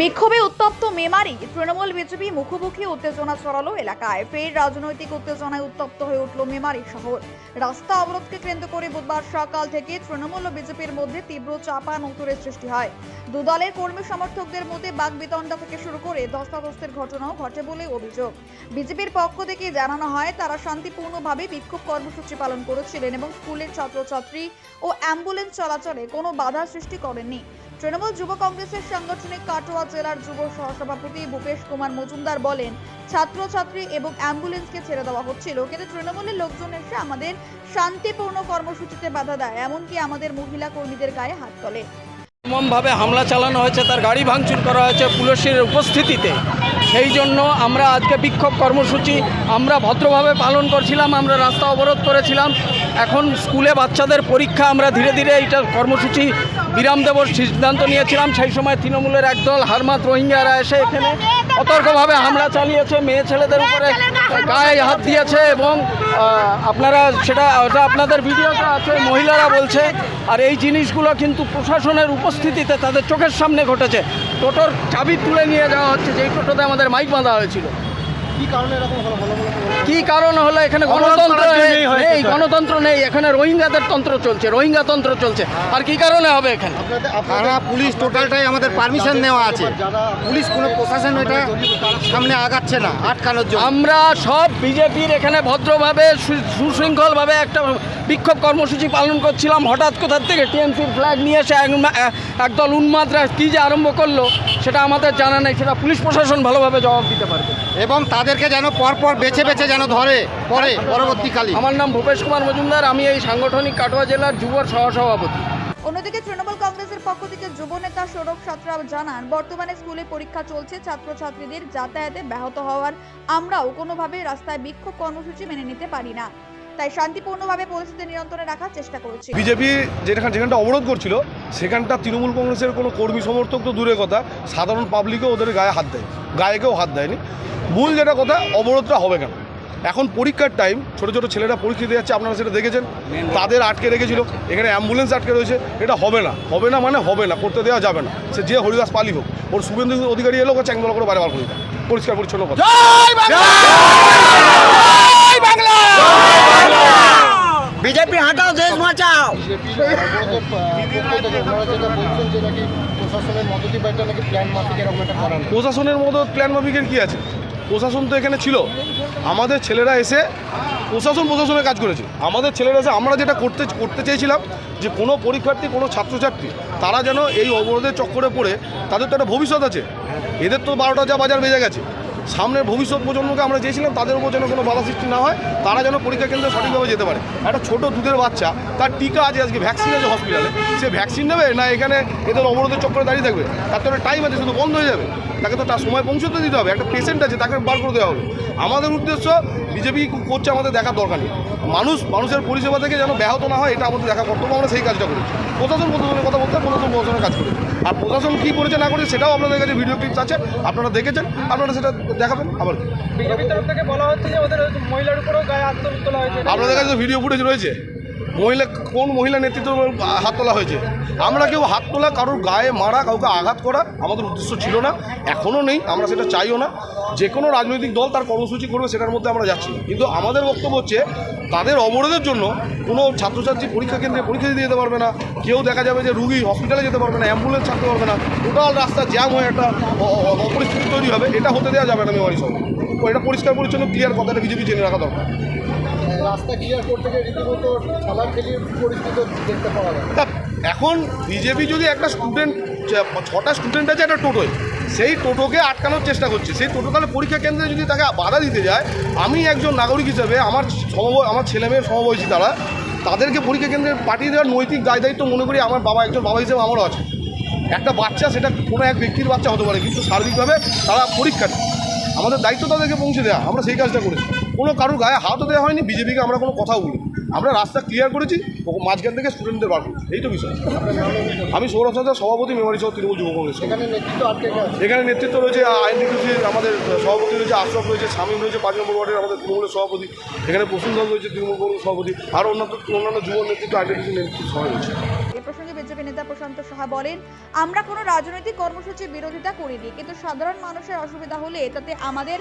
বিক্ষোভে উত্তপ্ত মেমারি। তৃণমূল বিজেপি মুখোমুখি উত্তেজনা ছড়ালো এলাকায়। ফের রাজনৈতিক উত্তেজনায় উত্তপ্ত হয়ে উঠল মেমারি শহর। রাস্তা অবরোধকে কেন্দ্র করে বুধবার সকাল থেকে তৃণমূল ও বিজেপির মধ্যে তীব্র চাপা নতুরের সৃষ্টি হয়। দুদলের কর্মী সমর্থকদের মধ্যে বাগবিতণ্ডা থেকে শুরু করে ধস্তাধস্তের ঘটনাও ঘটে বলে অভিযোগ। বিজেপির পক্ষ থেকে জানানো হয়, তারা শান্তিপূর্ণভাবে বিক্ষোভ কর্মসূচি পালন করেছিলেন এবং স্কুলের ছাত্রছাত্রী ও অ্যাম্বুলেন্স চলাচলে কোনো বাধা সৃষ্টি করেননি। তৃণমূল যুব কংগ্রেসের সাংগঠনিক কাটোয়া জেলার যুব সহসভাপতি ভূপেশ কুমার মজুমদার বলেন, ছাত্রছাত্রী এবং অ্যাম্বুলেন্সকে ছেড়ে দেওয়া হচ্ছিল, কিন্তু তৃণমূলের লোকজন এসে আমাদের শান্তিপূর্ণ কর্মসূচিতে বাধা দেয়, এমনকি আমাদের মহিলা কর্মীদের গায়ে হাত তোলে। ভাবে হামলা চালানো হয়েছে, তার গাড়ি ভাঙচুর করা হয়েছে পুলিশের উপস্থিতিতে। সেই জন্য আমরা আজকে বিক্ষোভ কর্মসূচি, আমরা ভদ্রভাবে পালন করছিলাম, আমরা রাস্তা অবরোধ করেছিলাম। এখন স্কুলে বাচ্চাদের পরীক্ষা, আমরা ধীরে ধীরে এইটা কর্মসূচি বিরাম দেবর সিদ্ধান্ত নিয়েছিলাম, সেই সময় তৃণমূলের একদল হারমাত রোহিঙ্গারা এসে এখানে অতর্কভাবে হামলা চালিয়েছে, মেয়ে ছেলেদের উপরে গায়ে হাত দিয়েছে এবং আপনারা সেটা, ওটা আপনাদের ভিডিওটা আছে, মহিলারা বলছে, আর এই জিনিসগুলো কিন্তু প্রশাসনের উপস্থিতিতে তাদের চোখের সামনে ঘটেছে। টোটোর চাবি তুলে নিয়ে যাওয়া হচ্ছে, যেই টোটোতে আমাদের মাইক বাঁধা হয়েছিল। কি কারণে হলো? এখানে গণতন্ত্র নেই গণতন্ত্র নেই। এখানে রোহিঙ্গাদের তন্ত্র চলছে রোহিঙ্গা তন্ত্র চলছে। আর কি কারণে হবে এখানে? থানা পুলিশ টোটালটাই আমাদের পারমিশন নেওয়া আছে। পুলিশ কোনো প্রশাসন এটা সামনে আগাচ্ছে না আটকানোর জন্য। আমরা সব বিজেপির এখানে ভদ্রভাবে সু- সুশৃঙ্খলভাবে একটা বিক্ষোভ কর্মসূচি পালন করছিলাম। হঠাৎ কোথার থেকে টিএমসির ফ্ল্যাগ নিয়ে এসে একদল উন্মাদরা কী যে আরম্ভ করল সেটা আমাদের জানা নেই। সেটা পুলিশ প্রশাসন ভালোভাবে জবাব দিতে পারবে। এবং তাদেরকে যেন পরপর বেছে বেছে যেন ধরে পরে পরবর্তীকালে। আমার নাম ভূপেশ কুমার মজুমদার আমি এই সাংগঠনিক কাটোয়া জেলার যুব সহসভাপতি। অন্যদিকে তৃণমূল কংগ্রেসের পক্ষ থেকে যুব নেতা সৌরভ সাঁতরা জানান বর্তমানে স্কুলে পরীক্ষা চলছে ছাত্রছাত্রীদের যাতায়াতে ব্যাহত হওয়ার আমরাও কোনোভাবে রাস্তায় বিক্ষোভ কর্মসূচি মেনে নিতে পারি না। তাই শান্তিপূর্ণভাবে পরিস্থিতি নিয়ন্ত্রণে রাখার চেষ্টা করছি। বিজেপি যেখানে যেখানটা অবরোধ করছিল সেখানটা তৃণমূল কংগ্রেসের কোনো কর্মী সমর্থক তো দূরের কথা সাধারণ পাবলিকও ওদের গায়ে হাত দেয় গায়ে কেউ হাত দেয়নি। মূল যেটা কথা অবরোধটা হবে কেন? এখন পরীক্ষার টাইম ছোট ছোট ছেলেরা পরীক্ষা দিয়ে যাচ্ছে আপনারা সেটা দেখেছেন তাদের আটকে রেখেছিল এখানে অ্যাম্বুলেন্স আটকে রয়েছে এটা হবে না। হবে না মানে হবে না করতে দেওয়া যাবে না। সে যে হরিদাস পালি হোক ওর শুভেন্দু অধিকারী এলো ওকে চ্যাংদোলা করে বারে বার করে পরিষ্কার পরিচ্ছন্ন কথা। বিজেপি হাঁটাও দেশ বাঁচাও। প্রশাসনের মদতি বা এটা নাকি প্ল্যান মাফিক এরকম একটা করানো। প্রশাসনের মতো প্ল্যান মাফিকের কী আছে? প্রশাসন তো এখানে ছিল। আমাদের ছেলেরা এসে প্রশাসন প্রশাসনের কাজ করেছে। আমাদের ছেলেরা এসে আমরা যেটা করতে করতে চেয়েছিলাম যে কোনো পরীক্ষার্থী, কোনো ছাত্রছাত্রী, তারা যেন এই অবরোধের চক্করে পড়ে, তাদের তো একটা ভবিষ্যৎ আছে। এদের তো বারোটা যা বাজার বেজে গেছে। সামনের ভবিষ্যৎ প্রজন্মকে আমরা চেয়েছিলাম তাদের উপর যেন কোনো বাধা সৃষ্টি না হয়, তারা যেন পরীক্ষা কেন্দ্রে সঠিকভাবে যেতে পারে। একটা ছোট দুধের বাচ্চা, তার টিকা আছে আজকে ভ্যাকসিন আছে হসপিটালে সে ভ্যাকসিন নেবে না এখানে এদের অবরোধের চক্করে দাঁড়িয়ে থাকবে? তার তো টাইম আছে, শুধু বন্ধ হয়ে যাবে। তাকে তো তার সময় পৌঁছতে দিতে হবে, একটা পেশেন্ট আছে, তাকে বার করে দেওয়া হবে। আমাদের উদ্দেশ্য বিজেপি করছে আমাদের দেখার দরকার নেই। মানুষ, মানুষের পরিষেবা থেকে যেন ব্যাহত না হয়, এটা আমাদের দেখা কর্তব্য, আমরা সেই কাজটা করেছি। প্রশাসন প্রশাসনের কথা বলতে প্রশাসন প্রশাসনের কাজ করেছে। আর প্রশাসন কী করেছে না করেছে সেটাও আপনাদের কাছে ভিডিও ক্লিপস আছে। আপনারা দেখেছেন আপনারা সেটা দেখাবেন আবার? বিজেপির তরফ থেকে বলা হচ্ছে যে ওদের মহিলার উপরেও গায়ে আত্মহত্যা হয়েছে। আপনাদের কাছে ভিডিও ফুটেজ রয়েছে। মহিলা, কোন মহিলা নেতৃত্ব হাত তোলা হয়েছে? আমরা কেউ হাত তোলা, কারোর গায়ে মারা, কাউকে আঘাত করা আমাদের উদ্দেশ্য ছিল না এখনও নেই, আমরা সেটা চাইও না। যে কোনো রাজনৈতিক দল তার কর্মসূচি করবে, সেটার মধ্যে আমরা যাচ্ছি কিন্তু আমাদের বক্তব্য হচ্ছে, তাদের অবরোধের জন্য কোনো ছাত্রছাত্রী পরীক্ষা কেন্দ্রে পরীক্ষা দিতে যেতে পারবে না। কেউ দেখা যাবে যে রুগী হসপিটালে যেতে পারবে না অ্যাম্বুলেন্স ছাড়তে পারবে না। টোটাল রাস্তা জ্যাম হয়ে একটা অপরিস্থিতি হবে এটা হতে দেওয়া যাবে না মেমারি সব এটা পরিষ্কার পরিচ্ছন্ন ক্লিয়ার কথাটা বিজেপি জেনে রাখা দরকার। রাস্তা ক্লিয়ার করতে গিয়ে রীতিমতো ঠেলাঠেলির পরিস্থিতি দেখতে পাওয়া যায়। এখন বিজেপি যদি একটা স্টুডেন্ট ছটা স্টুডেন্ট আছে একটা টোটোয় সেই টোটোকে আটকানোর চেষ্টা করছে। সেই টোটো তাহলে পরীক্ষা কেন্দ্রে যদি তাকে বাধা দিতে যায় আমি একজন নাগরিক হিসেবে আমার সমব আমার ছেলে মেয়ের সমবয়সী তারা তাদেরকে পরীক্ষা কেন্দ্রে পাঠিয়ে দেওয়ার নৈতিক দায় দায়িত্ব মনে করি আমার বাবা একজন বাবা হিসেবে আমারও আছে। একটা বাচ্চা সেটা কোনো এক ব্যক্তির বাচ্চা হতে পারে কিন্তু সার্বিকভাবে তারা পরীক্ষার্থী আমাদের দায়িত্ব তাদেরকে পৌঁছে দেওয়া আমরা সেই কাজটা করেছি। কোনো কারোর গায়ে হাতও দেওয়া হয়নি বিজেপিকে আমরা কোনো কথাও বলি আমরা রাস্তা ক্লিয়ার করেছি মাঝখান থেকে স্টুডেন্টদের বার করেছি এই তো বিষয়। আমি সৌরভ সভাপতি মেমারি সহ তৃণমূল যুব কংগ্রেস এখানে নেতৃত্ব রয়েছে আইনডিপিসি আমাদের সভাপতি রয়েছে আশরফ রয়েছে শামীম রয়েছে পাঁচ নম্বর ওয়ার্ডের আমাদের তৃণমূলের সভাপতি। এখানে প্রসূন দল রয়েছে তৃণমূল কংগ্রেস সভাপতি। আরও অন্যান্য অন্যান্য যুব নেতৃত্ব আইনডিপিসি নেতৃত্ব সবাই রয়েছে। প্রসঙ্গে বিজেপি নেতা প্রশান্ত সাহা বলেন আমরা কোনো রাজনৈতিক কর্মসূচির বিরোধিতা করিনি কিন্তু সাধারণ মানুষের অসুবিধা হলে তাতে আমাদের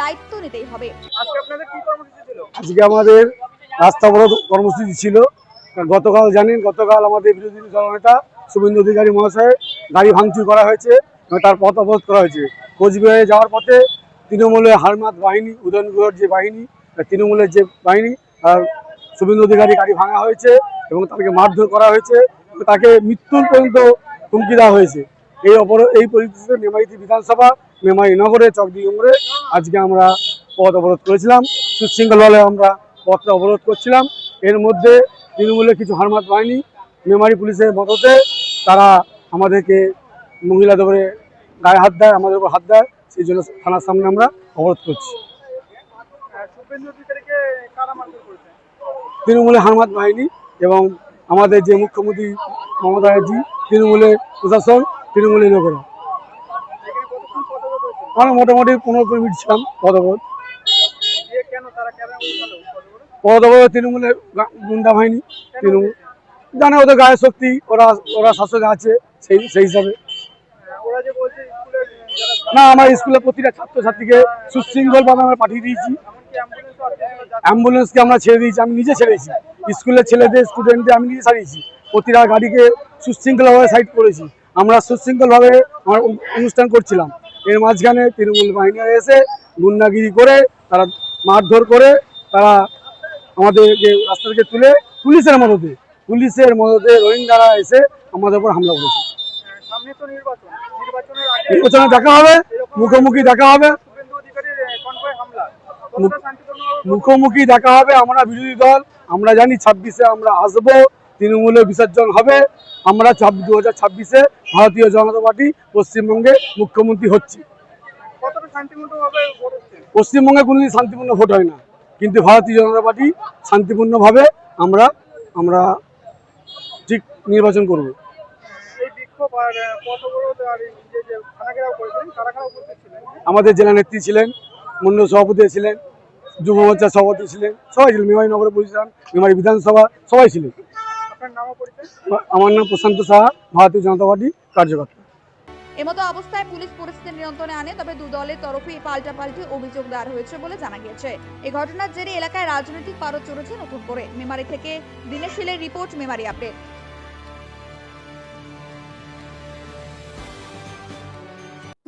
দায়িত্ব নিতেই হবে। আজকে আমাদের রাস্তা অবরোধ কর্মসূচি ছিল। গতকাল জানেন গতকাল আমাদের বিরোধী দলনেতা শুভেন্দু অধিকারী মহাশয় গাড়ি ভাঙচুর করা হয়েছে এবং তার পথ অবরোধ করা হয়েছে। কোচবিহারে যাওয়ার পথে তৃণমূলের হারমাত বাহিনী উদয়নগুলোর যে বাহিনী তৃণমূলের যে বাহিনী আর শুভেন্দু অধিকারী গাড়ি ভাঙা হয়েছে এবং তাকে মারধর করা হয়েছে। তাকে মৃত্যুর পর্যন্ত হুমকি দেওয়া হয়েছে। এই অপর এই পরিস্থিতিতে মেমারিতি বিধানসভা মেমারি নগরে চকদি উমরে আজকে আমরা পথ অবরোধ করেছিলাম। সুশৃঙ্খলভাবে আমরা পথটা অবরোধ করছিলাম। এর মধ্যে তৃণমূলের কিছু হারমাত বাহিনী মেমারি পুলিশের মদতে তারা আমাদেরকে মহিলাদের উপরে গায়ে হাত দেয় আমাদের উপর হাত দেয়। সেই জন্য থানার সামনে আমরা অবরোধ করছি। তৃণমূলের হারমাত বাহিনী এবং আমাদের যে মুখ্যমন্ত্রী মমতা ব্যানার্জি, তৃণমূলের প্রশাসন, তৃণমূলের লোকেরা। আমরা মোটামুটি পনেরো কুড়ি মিনিট ছিলাম পদবোধ পদবোধ তৃণমূলের গুন্ডা বাহিনী, তৃণমূল। জানে ওদের গায়ে শক্তি, ওরা ওরা শাসকে আছে, সেই সেই হিসাবে। না, আমার স্কুলের প্রতিটা ছাত্রছাত্রীকে সুশৃঙ্খলভাবে আমরা পাঠিয়ে দিয়েছি। অ্যাম্বুলেন্সকে আমরা ছেড়ে দিয়েছি, আমি নিজে ছেড়েছি স্কুলের ছেলেদের, স্টুডেন্টদের আমি নিজে ছাড়িয়েছি প্রতিটা গাড়িকে সুশৃঙ্খলভাবে সাইড করেছি। আমরা সুশৃঙ্খলভাবে আমার অনুষ্ঠান করছিলাম। এর মাঝখানে তৃণমূল বাহিনীরা এসে গুন্ডাগিরি করে, তারা মারধর করে, তারা আমাদেরকে রাস্তা থেকে তুলে পুলিশের মদতে পুলিশের মদতে রোহিঙ্গারা এসে আমাদের উপর হামলা করেছে। নির্বাচনে। দেখা হবে, মুখোমুখি দেখা হবে। মুখোমুখি দেখা হবে আমরা বিরোধী দল, আমরা জানি ছাব্বিশে আমরা আসব তৃণমূলের বিসর্জন হবে। আমরা দু হাজার ছাব্বিশে ভারতীয় জনতা পার্টি পশ্চিমবঙ্গে মুখ্যমন্ত্রী হচ্ছি। পশ্চিমবঙ্গে কোনোদিন শান্তিপূর্ণ ভোট হয় না। কিন্তু ভারতীয় জনতা পার্টি শান্তিপূর্ণভাবে আমরা আমরা ঠিক নির্বাচন করব। আমাদের জেলা নেত্রী ছিলেন মন্ডল সভাপতি ছিলেন যুব মোর্চার সভাপতি ছিলেন সবাই ছিলেন মেমারি নগর পরিষদ মেমারি বিধানসভা সবাই ছিলেন। আমার নাম প্রশান্ত সাহা ভারতীয় জনতা পার্টি কার্যকর্তা। এমতো অবস্থায় পুলিশ পরিস্থিতি নিয়ন্ত্রণে আনে তবে দু দলের তরফে পাল্টাপাল্টি অভিযোগ দায়ের হয়েছে বলে জানা গিয়েছে। এই ঘটনার জেরে এলাকায় রাজনৈতিক পারদ চড়েছে নতুন করে। মেমারি থেকে দিনেশ শীলের রিপোর্ট মেমারি আপডেট।